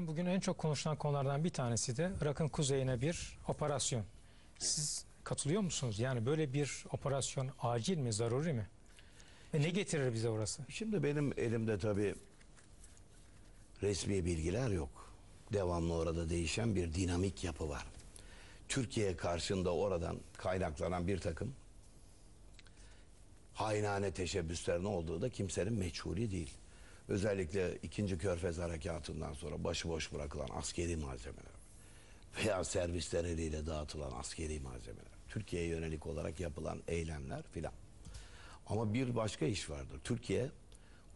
Bugün en çok konuşulan konulardan bir tanesi de Irak'ın kuzeyine bir operasyon. Siz katılıyor musunuz? Yani böyle bir operasyon acil mi, zaruri mi? Ve ne getirir bize orası? Şimdi benim elimde tabii resmi bilgiler yok. Devamlı orada değişen bir dinamik yapı var. Türkiye karşında oradan kaynaklanan bir takım hainane teşebbüslerin olduğu da kimsenin meçhulü değil. Özellikle 2. Körfez Harekatı'ndan sonra başıboş bırakılan askeri malzemeler veya servisler eliyle dağıtılan askeri malzemeler, Türkiye'ye yönelik olarak yapılan eylemler filan. Ama bir başka iş vardır. Türkiye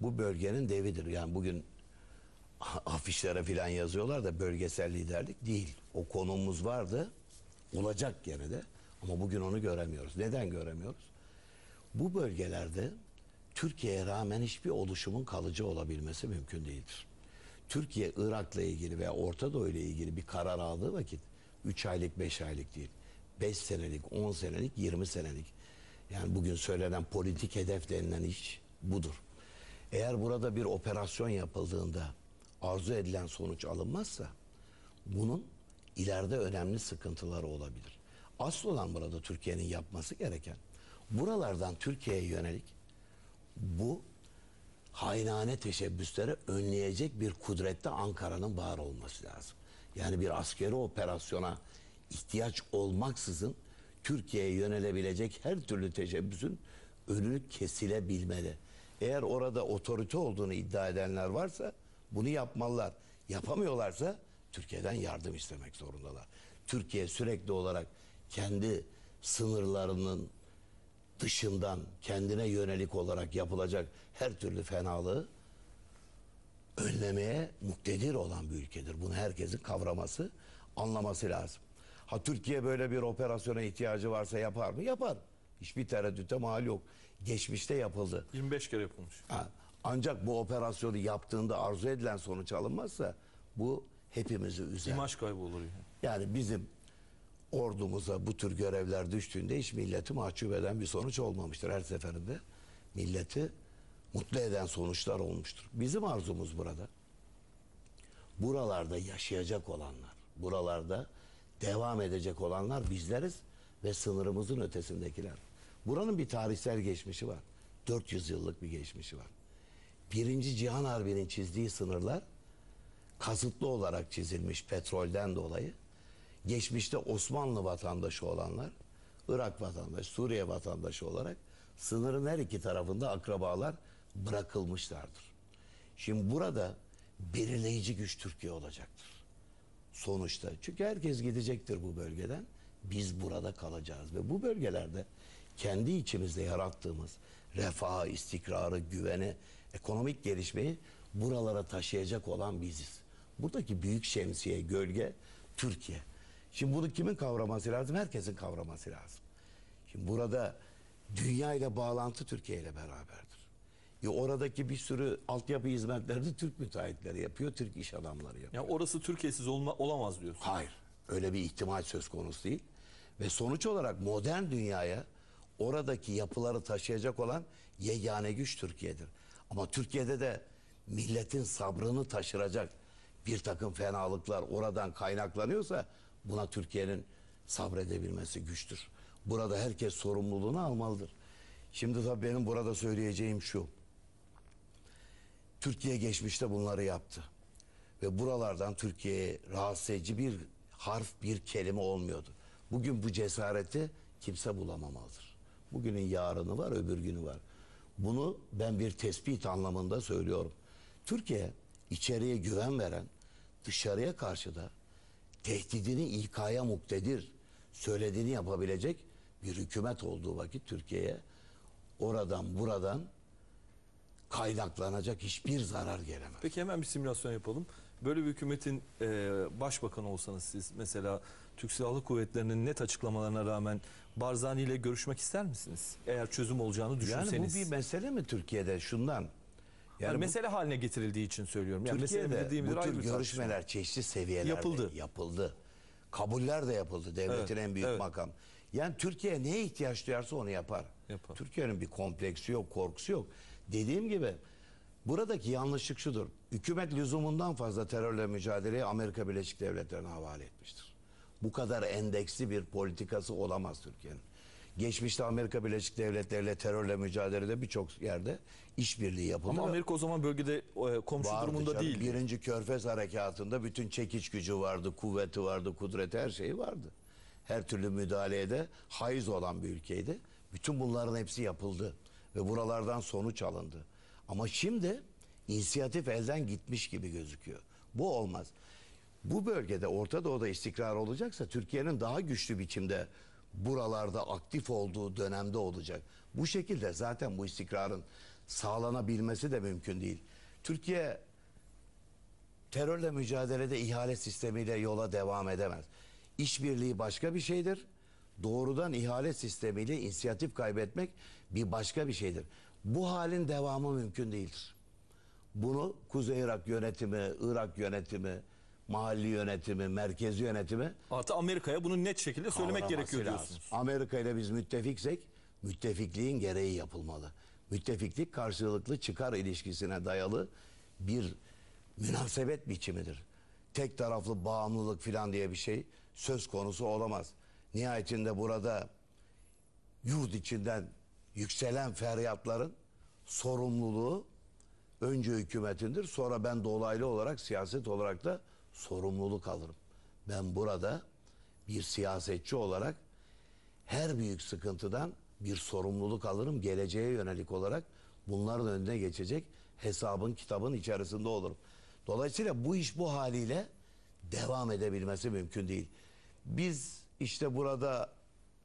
bu bölgenin devidir. Yani bugün afişlere filan yazıyorlar da bölgesel liderlik değil. O konumumuz vardı. Olacak gene de. Ama bugün onu göremiyoruz. Neden göremiyoruz? Bu bölgelerde Türkiye'ye rağmen hiçbir oluşumun kalıcı olabilmesi mümkün değildir. Türkiye Irak'la ilgili veya Orta Doğu ile ilgili bir karar aldığı vakit 3 aylık 5 aylık değil. 5 senelik, 10 senelik, 20 senelik. Yani bugün söylenen politik hedef denilen iş budur. Eğer burada bir operasyon yapıldığında arzu edilen sonuç alınmazsa bunun ileride önemli sıkıntıları olabilir. Asıl olan burada Türkiye'nin yapması gereken buralardan Türkiye'ye yönelik bu hainane teşebbüsleri önleyecek bir kudrette Ankara'nın var olması lazım. Yani bir askeri operasyona ihtiyaç olmaksızın Türkiye'ye yönelebilecek her türlü teşebbüsün önü kesilebilmeli. Eğer orada otorite olduğunu iddia edenler varsa bunu yapmalılar. Yapamıyorlarsa Türkiye'den yardım istemek zorundalar. Türkiye sürekli olarak kendi sınırlarının dışından kendine yönelik olarak yapılacak her türlü fenalığı önlemeye muktedir olan bir ülkedir. Bunu herkesin kavraması, anlaması lazım. Ha Türkiye böyle bir operasyona ihtiyacı varsa yapar mı? Yapar. Hiçbir tereddüte mal yok. Geçmişte yapıldı. 25 kere yapılmış. Ha, ancak bu operasyonu yaptığında arzu edilen sonuç alınmazsa bu hepimizi üzer. İmaj kaybı olur yani. Yani bizim ordumuza bu tür görevler düştüğünde hiç milleti mahcup eden bir sonuç olmamıştır. Her seferinde milleti mutlu eden sonuçlar olmuştur. Bizim arzumuz burada. Buralarda yaşayacak olanlar, buralarda devam edecek olanlar bizleriz ve sınırımızın ötesindekiler. Buranın bir tarihsel geçmişi var. 400 yıllık bir geçmişi var. Birinci Cihan Harbi'nin çizdiği sınırlar kasıtlı olarak çizilmiş petrolden dolayı. Geçmişte Osmanlı vatandaşı olanlar, Irak vatandaşı, Suriye vatandaşı olarak sınırın her iki tarafında akrabalar bırakılmışlardır. Şimdi burada belirleyici güç Türkiye olacaktır. Sonuçta. Çünkü herkes gidecektir bu bölgeden. Biz burada kalacağız ve bu bölgelerde kendi içimizde yarattığımız refahı, istikrarı, güveni, ekonomik gelişmeyi buralara taşıyacak olan biziz. Buradaki büyük şemsiye, gölge Türkiye. Şimdi bunu kimin kavraması lazım? Herkesin kavraması lazım. Şimdi burada dünya ile bağlantı Türkiye ile beraberdir. E oradaki bir sürü altyapı hizmetlerini Türk müteahhitleri yapıyor, Türk iş adamları yapıyor. Yani orası Türkiye'siz olma, olamaz diyorsun. Hayır. Öyle bir ihtimal söz konusu değil. Ve sonuç olarak modern dünyaya oradaki yapıları taşıyacak olan yegane güç Türkiye'dir. Ama Türkiye'de de milletin sabrını taşıracak bir takım fenalıklar oradan kaynaklanıyorsa buna Türkiye'nin sabredebilmesi güçtür. Burada herkes sorumluluğunu almalıdır. Şimdi tabii benim burada söyleyeceğim şu. Türkiye geçmişte bunları yaptı. Ve buralardan Türkiye'ye rahatsız edici bir harf, bir kelime olmuyordu. Bugün bu cesareti kimse bulamamalıdır. Bugünün yarını var, öbür günü var. Bunu ben bir tespit anlamında söylüyorum. Türkiye içeriye güven veren, dışarıya karşı da tehdidini İK'ya muktedir, söylediğini yapabilecek bir hükümet olduğu vakit Türkiye'ye oradan buradan kaynaklanacak hiçbir zarar gelemez. Peki hemen bir simülasyon yapalım. Böyle bir hükümetin e, başbakanı olsanız siz mesela Türk Silahlı Kuvvetleri'nin net açıklamalarına rağmen Barzani ile görüşmek ister misiniz? Eğer çözüm olacağını Yani düşünseniz. bu bir mesele mi Türkiye'de şundan? Yani, yani bu- mesele haline getirildiği için söylüyorum. Yani Türkiye'de bu tür tartışma. görüşmeler çeşitli seviyelerde Yapıldı. yapıldı. Kabuller de yapıldı. Devletin Evet, en büyük evet. makam. Yani Türkiye neye ihtiyaç duyarsa onu yapar. Yapar. Türkiye'nin bir kompleksi yok, korkusu yok. Dediğim gibi Buradaki yanlışlık şudur. Hükümet lüzumundan fazla terörle mücadeleyi Amerika Birleşik Devletleri'ne havale etmiştir. Bu kadar endeksli bir politikası olamaz Türkiye'nin. Geçmişte Amerika Birleşik Devletleri ile terörle mücadelede birçok yerde işbirliği yapıldı. Ama Amerika o zaman bölgede e, komşu Vardı durumunda canım. değil. Birinci Körfez Harekatı'nda bütün çekiç gücü vardı, kuvveti vardı, kudreti her şeyi vardı. Her türlü müdahaleye de haiz olan bir ülkeydi. Bütün bunların hepsi yapıldı ve buralardan sonuç alındı. Ama şimdi inisiyatif elden gitmiş gibi gözüküyor. Bu olmaz. Bu bölgede Orta Doğu'da istikrar olacaksa Türkiye'nin daha güçlü biçimde buralarda aktif olduğu dönemde olacak. Bu şekilde zaten bu istikrarın sağlanabilmesi de mümkün değil. Türkiye terörle mücadelede ihale sistemiyle yola devam edemez. İşbirliği başka bir şeydir. Doğrudan ihale sistemiyle inisiyatif kaybetmek bir başka bir şeydir. Bu halin devamı mümkün değildir. Bunu Kuzey Irak yönetimi, Irak yönetimi, mahalli yönetimi, merkezi yönetimi Artı Amerika'ya bunu net şekilde söylemek kavraması gerekiyor lazım. diyorsunuz. Amerika ile biz müttefiksek müttefikliğin gereği yapılmalı. Müttefiklik karşılıklı çıkar ilişkisine dayalı bir münasebet biçimidir. Tek taraflı bağımlılık filan diye bir şey söz konusu olamaz. Nihayetinde burada yurt içinden yükselen feryatların sorumluluğu önce hükümetindir. Sonra ben dolaylı olarak siyaset olarak da sorumluluk alırım. Ben burada bir siyasetçi olarak her büyük sıkıntıdan bir sorumluluk alırım. Geleceğe yönelik olarak bunların önüne geçecek hesabın kitabın içerisinde olurum. Dolayısıyla bu iş bu haliyle devam edebilmesi mümkün değil. Biz işte burada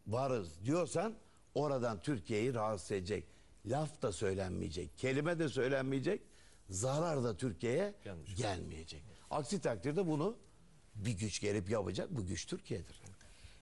varız diyorsan oradan Türkiye'yi rahatsız edecek. Laf da söylenmeyecek, kelime de söylenmeyecek, zarar da Türkiye'ye Gelmeyecek. Aksi takdirde bunu bir güç gelip yapacak. Bu güç Türkiye'dir.